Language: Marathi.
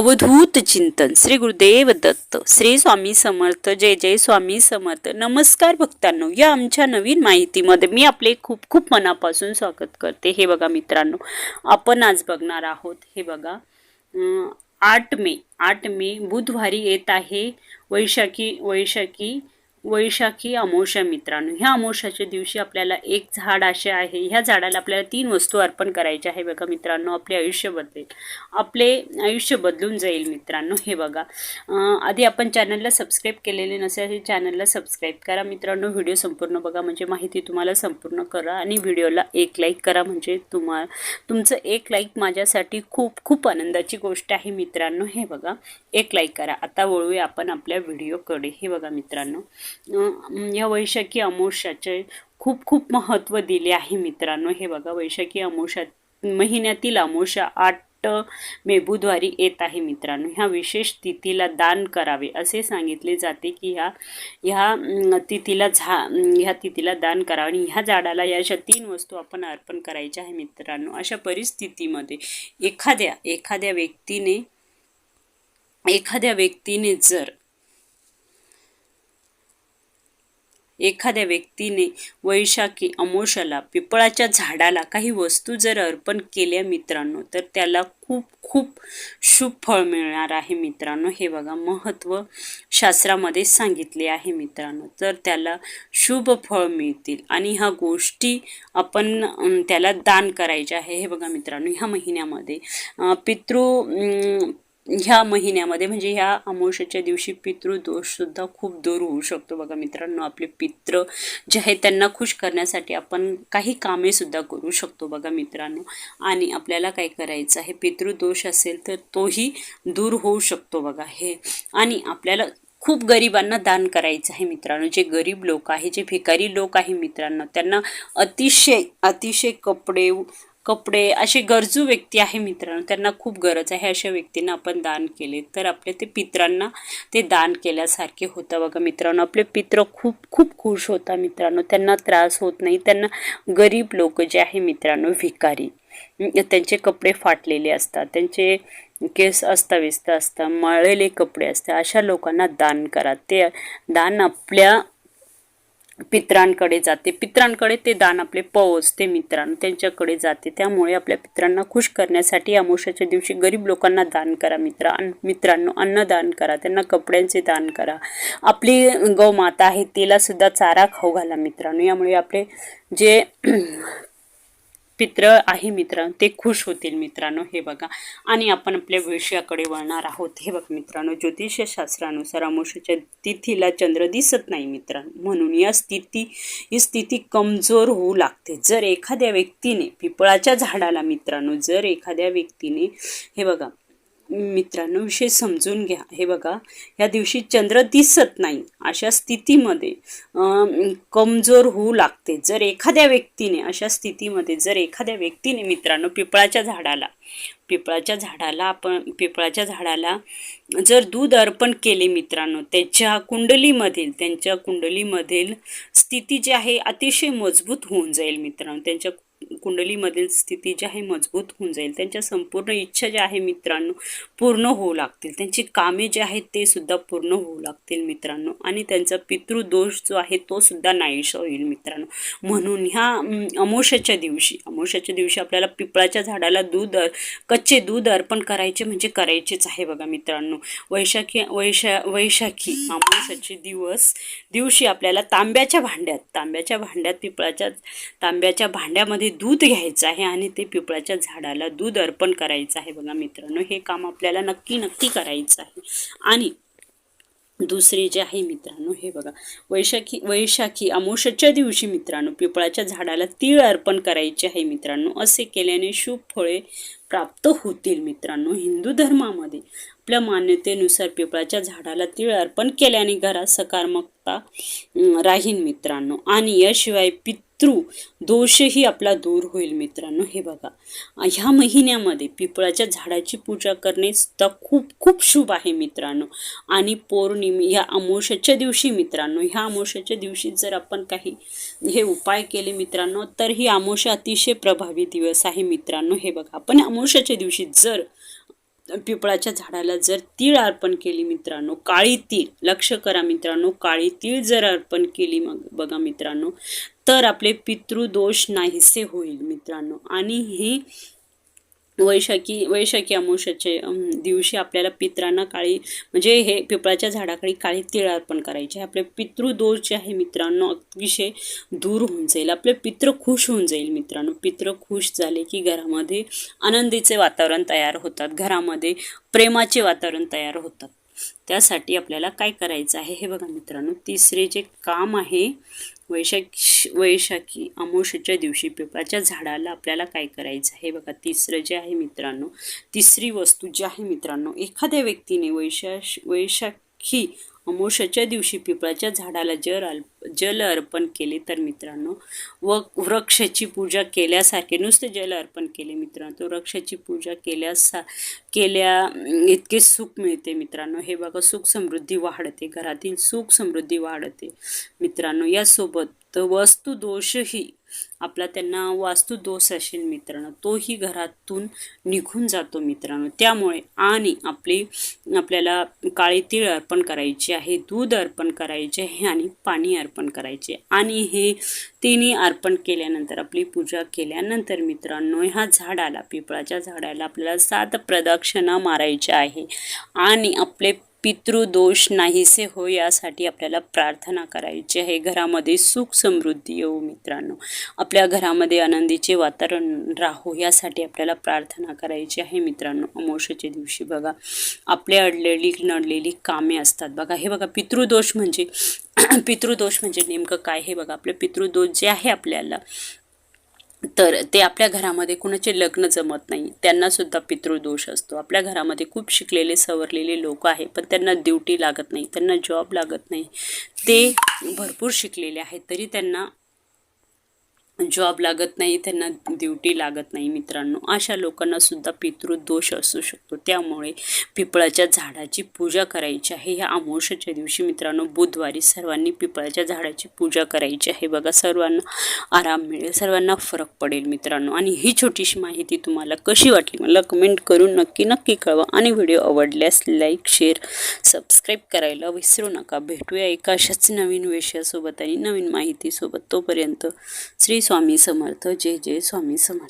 अवधूत चिंतन. श्री गुरुदेव दत्त श्री स्वामी समर्थ जय जय स्वामी समर्थ. नमस्कार भक्तांनो या आमच्या नवीन माहितीमध्ये मी आपले खूप खूप मनापासून स्वागत करते. हे बघा मित्रांनो आपण आज बघणार आहोत हे बघा आठ मे आठ मे बुधवारी येत आहे वैशाखी वैशाखी वैशाखी अमोशा मित्रांनो. ह्या अमोशाच्या दिवशी आपल्याला एक झाड असे आहे. ह्या झाडाला आपल्याला तीन वस्तू अर्पण करायच्या आहे बघा मित्रांनो. आपले आयुष्य बदलेल. आपले आयुष्य बदलून जाईल मित्रांनो. हे बघा. आधी आपण चॅनलला सबस्क्राईब केलेले नसेल चॅनलला सबस्क्राईब करा मित्रांनो. व्हिडिओ संपूर्ण बघा. म्हणजे माहिती तुम्हाला संपूर्ण करा आणि व्हिडिओला एक लाईक करा. म्हणजे तुम्हा तुमचं एक लाईक माझ्यासाठी खूप खूप आनंदाची गोष्ट आहे मित्रांनो. हे बघा. एक लाईक करा. आता वळूया आपण आपल्या व्हिडिओकडे. हे बघा मित्रांनो. या वैशाखी अमावस्याचे खूप खूप महत्त्व दिले आहे मित्रांनो. हे बघा वैशाखी अमावस्या महिन्यातील अमावस्या आठ मे बुधवारी येत आहे मित्रांनो. ह्या विशेष तिथीला दान करावे असे सांगितले जाते की ह्या ह्या तिथीला झा ह्या तिथीला दान करावे आणि ह्या झाडाला या अशा तीन वस्तू आपण अर्पण करायच्या आहे मित्रांनो. अशा परिस्थितीमध्ये एखाद्या एखाद्या व्यक्तीने एखाद्या व्यक्तीने जर एखाद्या व्यक्तीने वैशाखी अमोशाला पिपळाच्या झाडाला काही वस्तू जर अर्पण केल्या मित्रांनो तर त्याला खूप खूप शुभ फळ मिळणार आहे मित्रांनो. हे बघा महत्त्व शास्त्रामध्ये सांगितले आहे मित्रांनो. तर त्याला शुभ फळ मिळतील. आणि ह्या गोष्टी आपण त्याला दान करायच्या आहे. हे बघा मित्रांनो ह्या महिन्यामध्ये पितृ ह्या महिन्यामध्ये म्हणजे ह्या अमावश्याच्या दिवशी पितृदोषसुद्धा खूप दूर होऊ शकतो बघा मित्रांनो. आपले पित्र जे आहेत त्यांना खुश करण्यासाठी आपण काही कामेसुद्धा करू शकतो बघा मित्रांनो. आणि आपल्याला काय करायचं आहे? पितृदोष असेल तर तोही दूर होऊ शकतो बघा हे. आणि आपल्याला खूप गरिबांना दान करायचं आहे मित्रांनो. जे गरीब लोक आहे जे भिकारी लोक आहे मित्रांनो त्यांना अतिशय अतिशय कपडे कपडे असे गरजू व्यक्ती आहे मित्रांनो. त्यांना खूप गरज आहे. अशा व्यक्तींना आपण दान केले. तर आपल्या ते पित्रांना ते दान केल्यासारखे होतं. बघा मित्रांनो आपले पित्र खूप खूप खुश होता मित्रांनो. त्यांना त्रास होत नाही. त्यांना गरीब लोक जे आहे मित्रांनो भिकारी. त्यांचे कपडे फाटलेले असतात. त्यांचे केस अस्ताव्यस्त असतात. मळलेले कपडे असतात. अशा लोकांना दान करा. ते दान आपल्या पित्रांकडे जाते. पित्रांकडे ते दान आपले पोहोचते मित्रांनो त्यांच्याकडे जाते. त्यामुळे आपल्या पित्रांना खुश करण्यासाठी अमावस्याच्या दिवशी गरीब लोकांना दान करा मित्र अन मित्रांनो अन्नदान करा त्यांना कपड्यांचे दान करा. आपली गौमाता आहे तिला सुद्धा चारा खाऊ घाला मित्रांनो. यामुळे आपले जे पित्र आहे मित्र. ते खुश होतील मित्रांनो हे बघा. आणि आपण आपल्या विषयाकडे वळणार आहोत. हे बघ मित्रांनो ज्योतिषशास्त्रानुसार अमावस्येच्या तिथीला चंद्र दिसत नाही मित्रांनो म्हणून या स्थिती ही स्थिती कमजोर होऊ लागते. जर एखाद्या व्यक्तीने पिपळाच्या झाडाला मित्रांनो जर एखाद्या व्यक्तीने हे बघा मित्रांनो विषय समजून घ्या. हे बघा ह्या दिवशी चंद्र दिसत नाही अशा स्थितीमध्ये कमजोर होऊ लागते. जर एखाद्या व्यक्तीने अशा स्थितीमध्ये जर एखाद्या व्यक्तीने मित्रांनो पिपळाच्या झाडाला पिपळाच्या झाडाला आपण पिपळाच्या झाडाला जर दूध अर्पण केले मित्रांनो त्याच्या कुंडलीमधील त्यांच्या कुंडलीमधील स्थिती जी आहे अतिशय मजबूत होऊन जाईल मित्रांनो. त्यांच्या कुंडलीमधील स्थिती जी आहे मजबूत होऊन जाईल. त्यांच्या संपूर्ण इच्छा ज्या आहे मित्रांनो पूर्ण होऊ लागतील. त्यांची कामे जे आहेत ते सुद्धा पूर्ण होऊ लागतील मित्रांनो. आणि त्यांचा पितृदोष जो आहे तो सुद्धा नाहीश होईल मित्रांनो. म्हणून ह्या अमोशाच्या दिवशी अमोशाच्या दिवशी आपल्याला पिपळाच्या झाडाला दूध अर- कच्चे दूध अर्पण करायचे म्हणजे करायचेच आहे बघा मित्रांनो. वैशाखी वैशा वैशाखी अमोशाचे दिवस दिवशी आपल्याला तांब्याच्या भांड्यात तांब्याच्या भांड्यात पिपळाच्या तांब्याच्या भांड्यामध्ये दूध घ्यायचं आहे आणि ते पिपळाच्या झाडाला दूध अर्पण करायचं आहे. बघा मित्रांनो हे काम आपल्याला नक्की नक्की करायचं आहे. आणि दुसरे जे आहे मित्रांनो हे बघा. वैशाखी वैशाखी अमोषच्या दिवशी मित्रांनो पिपळाच्या झाडाला तीळ अर्पण करायचे आहे मित्रांनो. असे केल्याने शुभ फळे प्राप्त होतील मित्रांनो हिंदू धर्मामध्ये. आपल्या मान्यतेनुसार पिपळाच्या झाडाला तीळ अर्पण केल्याने घरात सकारात्मकता राहीन मित्रांनो. आणि याशिवाय थ्रू दोषही आपला दूर होईल मित्रांनो. हे बघा ह्या महिन्यामध्ये पिपळाच्या झाडाची पूजा करणे सुद्धा खूप खूप शुभ आहे मित्रांनो. आणि पौर्णिमे ह्या अमावस्याच्या दिवशी मित्रांनो ह्या अमोशाच्या दिवशी जर आपण काही हे उपाय केले मित्रांनो तर ही अमावस्या अतिशय प्रभावी दिवस आहे मित्रांनो. हे बघा आपण अमोशाच्या दिवशी जर पिपळाच्या झाडाला जर तीळ अर्पण केली मित्रांनो काळी तीळ लक्ष करा मित्रांनो काळी तीळ जर अर्पण केली मग बघा मित्रांनो तर आपले पितृदोष नाहीसे होईल मित्रांनो. आणि ही वैशाखी वैशाखी अमावस्याचे दिवशी आपल्याला पित्रांना काळी म्हणजे हे पिपळाच्या झाडाकडे काळी तिळ अर्पण करायचे. आपले पितृदोष जे आहे मित्रांनो अतिशय दूर होऊन जाईल. आपले पित्र खुश होऊन जाईल मित्रांनो. पित्र खुश झाले की घरामध्ये आनंदीचे वातावरण तयार होतात. घरामध्ये प्रेमाचे वातावरण तयार होतात. त्यासाठी आपल्याला काय करायचं आहे हे बघा मित्रांनो. तिसरे जे काम आहे वैशाख वैशाखी अमावस्येच्या दिवशी पिपळाच्या झाडाला आपल्याला काय करायचं आहे? बघा तिसरं जे आहे मित्रांनो तिसरी वस्तू जी आहे मित्रांनो एखाद्या व्यक्तीने वैशाख वैशाखी अमोशाच्या दिवशी पिपळाच्या झाडाला जल अल्प जल अर्पण केले तर मित्रांनो व वृक्षाची पूजा केल्यासारखे नुसते जल अर्पण केले मित्रांनो तो वृक्षाची पूजा केल्यासा केल्या इतके सुख मिळते मित्रांनो. हे बघा सुख समृद्धी वाढते घरातील सुख समृद्धी वाढते मित्रांनो. यासोबत वस्तुदोषही आपला त्यांना वास्तू दोष असेल मित्रांनो तोही घरातून निघून जातो मित्रांनो. त्यामुळे आणि आपली आपल्याला काळी तीळ अर्पण करायची आहे दूध अर्पण करायचे आहे आणि पाणी अर्पण करायचे. आणि हे तिन्ही अर्पण केल्यानंतर आपली पूजा केल्यानंतर मित्रांनो ह्या झाडाला पिपळाच्या झाडाला आपल्याला सात प्रदक्षिणा मारायच्या आहे. आणि आपले पितृदोष नाहीसे हो यासाठी आपल्याला प्रार्थना करायची आहे. घरामध्ये सुख समृद्धी येऊ मित्रांनो. आपल्या घरामध्ये आनंदीचे वातावरण राहो यासाठी आपल्याला प्रार्थना करायची आहे मित्रांनो. अमावस्येच्या दिवशी बघा आपले अडलेली नडलेली कामे असतात बघा. हे बघा पितृदोष म्हणजे पितृदोष म्हणजे नेमकं काय? हे बघा आपले पितृदोष जे आहे आपल्याला तर ते आपल्या घरामध्ये कुणाचे लग्न जमत नाही. त्यांनासुद्धा पितृदोष असतो. आपल्या घरामध्ये खूप शिकलेले सवरलेले लोक आहे पण त्यांना ड्युटी लागत नाही त्यांना जॉब लागत नाही. ते भरपूर शिकलेले आहेत तरी त्यांना जॉब लागत नाही त्यांना ड्युटी लागत नाही मित्रांनो. अशा लोकांना सुद्धा पितृदोष असू शकतो. त्यामुळे पिपळाच्या झाडाची पूजा करायची आहे. ह्या अमावस्याच्या दिवशी मित्रांनो बुधवारी सर्वांनी पिपळाच्या झाडाची पूजा करायची आहे. बघा सर्वांना आराम मिळेल सर्वांना फरक पडेल मित्रांनो. आणि ही छोटीशी माहिती तुम्हाला कशी वाटली मला कमेंट करून नक्की नक्की कळवा. आणि व्हिडिओ आवडल्यास लाईक शेअर सबस्क्राईब करायला विसरू नका. भेटूया एका अशाच नवीन विषयासोबत आणि नवीन माहितीसोबत. तोपर्यंत श्री स्वामी समर्थ जय जय स्वामी समर्थ.